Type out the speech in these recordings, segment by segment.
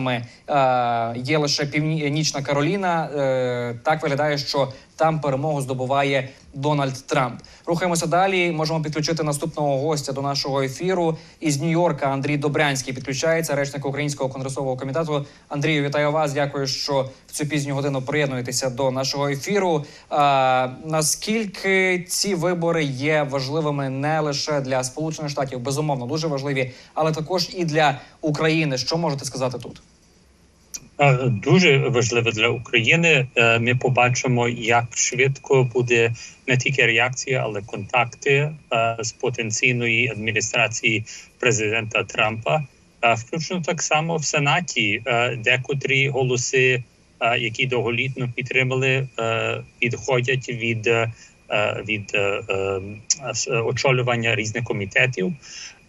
Ми, е, є лише північна Кароліна. Е, так виглядає, що там перемогу здобуває Дональд Трамп. Рухаємося далі. Можемо підключити наступного гостя до нашого ефіру. Із Нью-Йорка Андрій Добрянський підключається, речник Українського конгресового комітету. Андрію, вітаю вас. Дякую, що в цю пізню годину приєднуєтеся до нашого ефіру. Е, наскільки ці вибори є важливими не лише для Сполучених Штатів, безумовно, дуже важливі, але також і для України. Що можете сказати тут? Е, Дуже важливо для України. Е, Ми побачимо, як швидко буде не тільки реакція, але контакти е, з потенційної адміністрації президента Трампа. Включно так само в Сенаті, декотрі голоси, які довголітно підтримали, відходять від, від очолювання різних комітетів.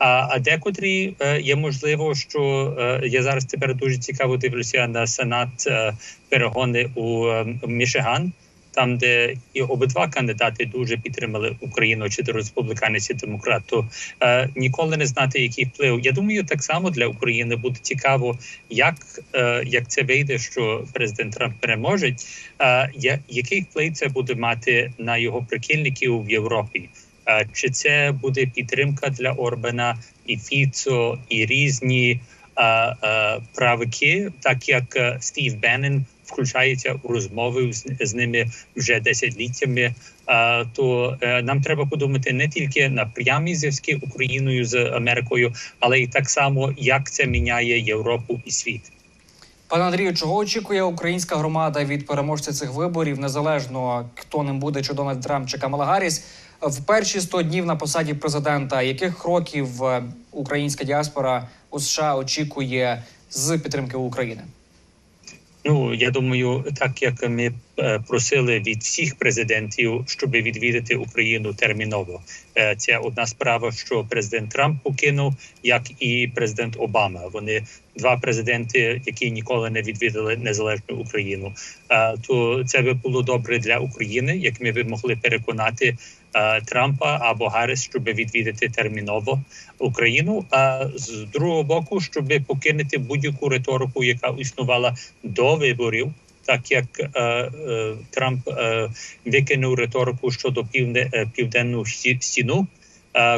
А, а декотрі е, є можливо, що е, я зараз тепер дуже цікаво дивлюся на сенат е, перегони у Мішиган, там, де і обидва кандидати дуже підтримали Україну, чи то республіканець, чи демократ, то е, ніколи не знати, який вплив. Я думаю, так само для України буде цікаво, як, е, як це вийде, що президент Трамп переможе, е, який вплив це буде мати на його прихильників в Європі. Чи це буде підтримка для Орбана і Фіцо, і різні правики, так як е, Стів Беннен включається у розмови з, ними вже десятиліттями, то е, нам треба подумати не тільки на прямі зв'язки Україною з Америкою, але й так само, як це міняє Європу і світ. Пане Андрію, чого очікує українська громада від переможця цих виборів, незалежно хто ним буде, чи Дональд Трамп, чи Камала Гарріс, в перші 100 днів на посаді президента, яких кроків е, українська діаспора у США очікує з підтримки України? Ну я думаю, так як ми е, просили від всіх президентів, щоб відвідати Україну терміново. Е, Це одна справа, що президент Трамп покинув, як і президент Обама. Вони два президенти, які ніколи не відвідали незалежну Україну. Е, То це би було добре для України, як ми б могли переконати Трампа або Гарріс, щоб відвідати терміново Україну. А з другого боку, щоб покинути будь-яку риторику, яка існувала до виборів. Так як е, е, Трамп е, викинув риторику щодо півне, е, південну стіну, е,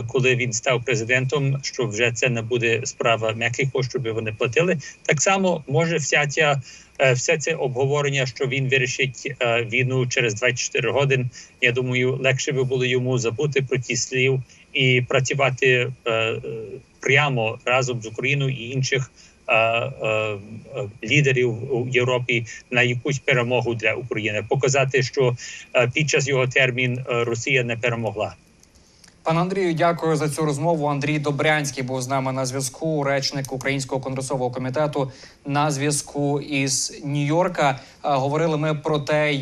коли він став президентом, що вже це не буде справа Мексико, щоб вони платили. Так само може вся ця е, все це обговорення, що він вирішить е, війну через 24 години. Я думаю, легше би було йому забути про ті слів і працювати е, прямо разом з Україною і інших лідерів у Європі на якусь перемогу для України, показати, що під час його термін Росія не перемогла. Пане Андрію, дякую за цю розмову. Андрій Добрянський був з нами на зв'язку. Речник Українського конгресового комітету на зв'язку із Нью-Йорка. Е, Говорили ми про те,